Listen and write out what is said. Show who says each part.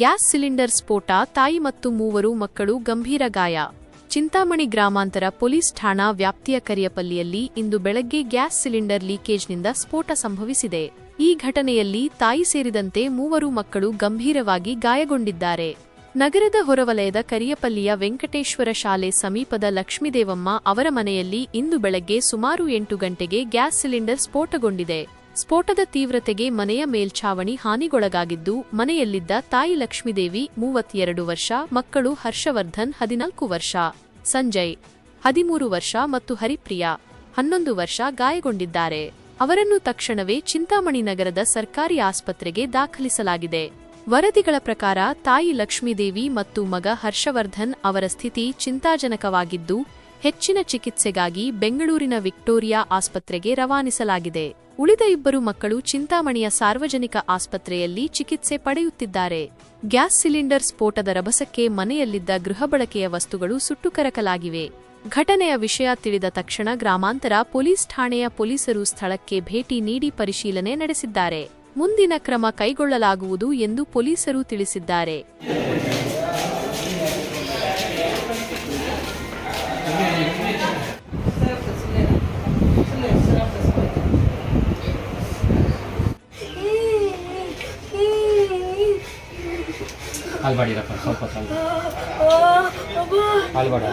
Speaker 1: Gas cylinder ಸ್ಫೋಟ, ತಾಯಿ ಮತ್ತು ಮೂವರು ಮಕ್ಕಳು ಗಂಭೀರ ಗಾಯ. ಚಿಂತಾಮಣಿ ಗ್ರಾಮಾಂತರ ಪೊಲೀಸ್ ಠಾಣಾ ವ್ಯಾಪ್ತಿಯ ಕರಿಯಪಲ್ಲಿಯಲ್ಲಿ ಇಂದು ಬೆಳಗ್ಗೆ ಗ್ಯಾಸ್ ಸಿಲಿಂಡರ್ ಲೀಕೇಜ್ನಿಂದ ಸ್ಫೋಟ ಸಂಭವಿಸಿದೆ. ಈ ಘಟನೆಯಲ್ಲಿ ತಾಯಿ ಸೇರಿದಂತೆ ಮೂವರು ಮಕ್ಕಳು ಗಂಭೀರವಾಗಿ ಗಾಯಗೊಂಡಿದ್ದಾರೆ. ನಗರದ ಹೊರವಲಯದ ಕರಿಯಪಲ್ಲಿಯ ವೆಂಕಟೇಶ್ವರ ಶಾಲೆ ಸಮೀಪದ ಲಕ್ಷ್ಮೀದೇವಮ್ಮ ಅವರ ಮನೆಯಲ್ಲಿ ಇಂದು ಬೆಳಗ್ಗೆ ಸುಮಾರು ಎಂಟು ಗಂಟೆಗೆ ಗ್ಯಾಸ್ ಸಿಲಿಂಡರ್ ಸ್ಫೋಟಗೊಂಡಿದೆ. ಸ್ಫೋಟದ ತೀವ್ರತೆಗೆ ಮನೆಯ ಮೇಲ್ಛಾವಣಿ ಹಾನಿಗೊಳಗಾಗಿದ್ದು, ಮನೆಯಲ್ಲಿದ್ದ ತಾಯಿ ಲಕ್ಷ್ಮೀದೇವಿ, ಮೂವತ್ತೆರಡು ವರ್ಷ, ಮಕ್ಕಳು ಹರ್ಷವರ್ಧನ್, ಹದಿನಾಲ್ಕು ವರ್ಷ, ಸಂಜಯ್, ಹದಿಮೂರು ವರ್ಷ ಮತ್ತು ಹರಿಪ್ರಿಯಾ, ಹನ್ನೊಂದು ವರ್ಷ ಗಾಯಗೊಂಡಿದ್ದಾರೆ. ಅವರನ್ನು ತಕ್ಷಣವೇ ಚಿಂತಾಮಣಿ ನಗರದ ಸರ್ಕಾರಿ ಆಸ್ಪತ್ರೆಗೆ ದಾಖಲಿಸಲಾಗಿದೆ. ವರದಿಗಳ ಪ್ರಕಾರ, ತಾಯಿ ಲಕ್ಷ್ಮೀದೇವಿ ಮತ್ತು ಮಗ ಹರ್ಷವರ್ಧನ್ ಅವರ ಸ್ಥಿತಿ ಚಿಂತಾಜನಕವಾಗಿದ್ದು ಹೆಚ್ಚಿನ ಚಿಕಿತ್ಸೆಗಾಗಿ ಬೆಂಗಳೂರಿನ ವಿಕ್ಟೋರಿಯಾ ಆಸ್ಪತ್ರೆಗೆ ರವಾನಿಸಲಾಗಿದೆ. ಉಳಿದ ಇಬ್ಬರು ಮಕ್ಕಳು ಚಿಂತಾಮಣಿಯ ಸಾರ್ವಜನಿಕ ಆಸ್ಪತ್ರೆಯಲ್ಲಿ ಚಿಕಿತ್ಸೆ ಪಡೆಯುತ್ತಿದ್ದಾರೆ. ಗ್ಯಾಸ್ ಸಿಲಿಂಡರ್ ಸ್ಫೋಟದ ರಭಸಕ್ಕೆ ಮನೆಯಲ್ಲಿದ್ದ ಗೃಹ ಬಳಕೆಯ ವಸ್ತುಗಳು ಸುಟ್ಟು ಕರಕಲಾಗಿವೆ. ಘಟನೆಯ ವಿಷಯ ತಿಳಿದ ತಕ್ಷಣ ಗ್ರಾಮಾಂತರ ಪೊಲೀಸ್ ಠಾಣೆಯ ಪೊಲೀಸರು ಸ್ಥಳಕ್ಕೆ ಭೇಟಿ ನೀಡಿ ಪರಿಶೀಲನೆ ನಡೆಸಿದ್ದಾರೆ. ಮುಂದಿನ ಕ್ರಮ ಕೈಗೊಳ್ಳಲಾಗುವುದು ಎಂದು ಪೊಲೀಸರು ತಿಳಿಸಿದ್ದಾರೆ.
Speaker 2: আলবাড়ি রাখো সব কথা আলবাড়ি